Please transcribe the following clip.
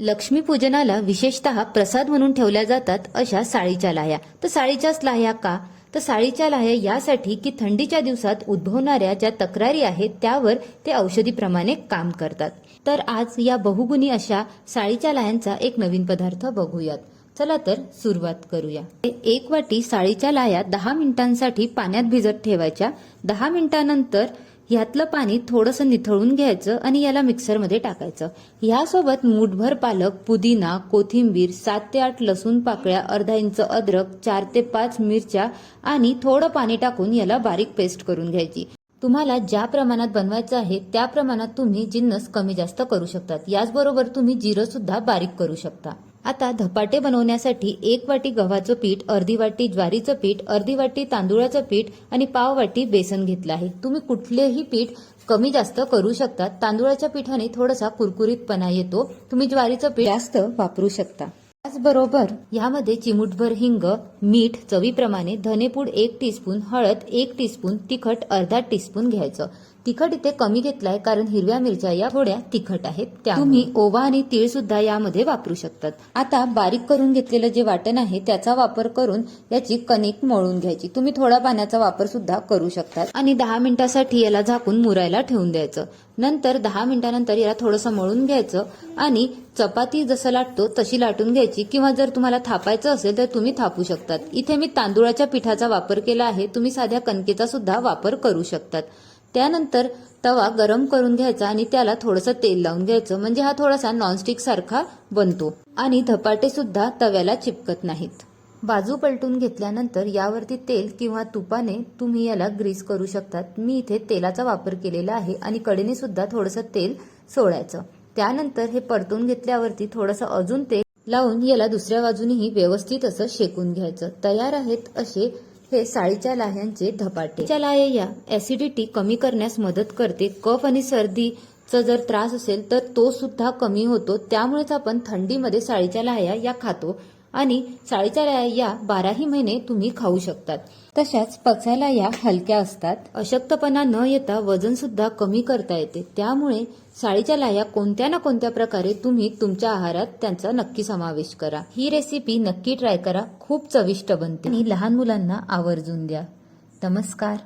लक्ष्मीपूजनाला विशेषतः प्रसाद म्हणून ठेवल्या जातात अशा साळीच्या लाह्या. तर साळीच्याच लाह्या का? तर साळीच्या लाह्या यासाठी की थंडीच्या दिवसात उद्भवणाऱ्या ज्या तक्रारी आहेत त्यावर ते औषधीप्रमाणे काम करतात. तर आज या बहुगुणी अशा साळीच्या लाह्यांचा एक नवीन पदार्थ बघूयात. चला तर सुरुवात करूया. एक वाटी साळीच्या लाह्या दहा मिनिटांसाठी पाण्यात भिजत ठेवायच्या. दहा मिनिटांनंतर ह्यातलं पाणी थोडंसं निथळून घ्यायचं आणि याला मिक्सरमध्ये टाकायचं. ह्यासोबत मूठभर पालक पुदिना कोथिंबीर सात ते आठ लसूण पाकळ्या अर्धा इंच अद्रक चार ते पाच मिरच्या आणि थोडं पाणी टाकून याला बारीक पेस्ट करून घ्यायची. तुम्हाला ज्या प्रमाणात बनवायचं आहे त्या प्रमाणात तुम्ही जिन्नस कमी जास्त करू शकतात. याचबरोबर तुम्ही जिरं सुद्धा बारीक करू शकता. आता धपाटे बनवण्यासाठी एक वाटी गव्हाचं पीठ अर्धी वाटी ज्वारीचं पीठ अर्धी वाटी तांदूळाचं पीठ आणि पाव वाटी बेसन घेतलं आहे. तुम्ही कुठलेही पीठ कमी जास्त करू शकता. तांदूळाच्या पिठाने थोडासा कुरकुरीतपणा येतो. तुम्ही ज्वारीचं पीठ जास्त वापरू शकता. त्याचबरोबर यामध्ये चिमूटभर हिंग मीठ चवीप्रमाणे धनेपूड एक टीस्पून हळद एक टीस्पून तिखट अर्धा टीस्पून घ्यायचं. तिखट इथे कमी घेतलाय कारण हिरव्या मिरच्या या थोड्या तिखट आहेत. त्या तुम्ही ओवा आणि तीळ सुद्धा यामध्ये वापरू शकतात. आता बारीक करून घेतलेलं जे वाटण आहे त्याचा वापर करून याची कणिक मळून घ्यायची. तुम्ही थोडा पाण्याचा वापर सुद्धा करू शकतात. आणि दहा मिनिटासाठी याला झाकून मुरायला ठेवून द्यायचं. नंतर दहा मिनिटानंतर याला थोडंसं मळून घ्यायचं आणि चपाती जसं लाटतो तशी लाटून घ्यायची. किंवा जर तुम्हाला थापायचं असेल तर तुम्ही थापू शकतात. इथे मी तांदुळाच्या पिठाचा वापर केला आहे. तुम्ही साध्या कणकेचा सुद्धा वापर करू शकतात. त्यानंतर तवा गरम करून घ्यायचा आणि त्याला थोडंसं तेल लावून घ्यायचं. म्हणजे हा थोडासा नॉनस्टिक सारखा बनतो. आणि धपाटे सुद्धा तव्याला चिपकत नाहीत. बाजू पलटून घेतल्यानंतर यावरती तेल किंवा तुपाने तुम्ही याला ग्रीस करू शकतात. मी इथे तेलाचा वापर केलेला आहे आणि कडेने सुद्धा थोडंसं तेल सोडायचं. त्यानंतर हे परतून घेतल्यावरती थोडंसं अजून तेल लावून याला दुसऱ्या बाजूनेही व्यवस्थित असं शेकून घ्यायचं. तयार आहेत असे हे साळीच्या लाह्यांचे धपाटे. च्या लाह्या या. ऍसिडिटी कमी करण्यास मदत करते. कफ आणि सर्दीचा जर त्रास असेल तर तो सुद्धा कमी होतो. त्यामुळेच आपण थंडीमध्ये साळीच्या लाह्या या खातो. आणि साळीच्या या बाराही महिने तुम्ही खाऊ शकतात. तशाच पचायला या हलक्या असतात. अशक्तपणा न येता वजन सुद्धा कमी करता येते. त्यामुळे साळीच्या लाया कोणत्या ना कोणत्या प्रकारे तुम्ही तुमच्या आहारात त्यांचा नक्की समावेश करा. ही रेसिपी नक्की ट्राय करा. खूप चविष्ट बनते. आणि लहान मुलांना आवर्जून द्या. नमस्कार.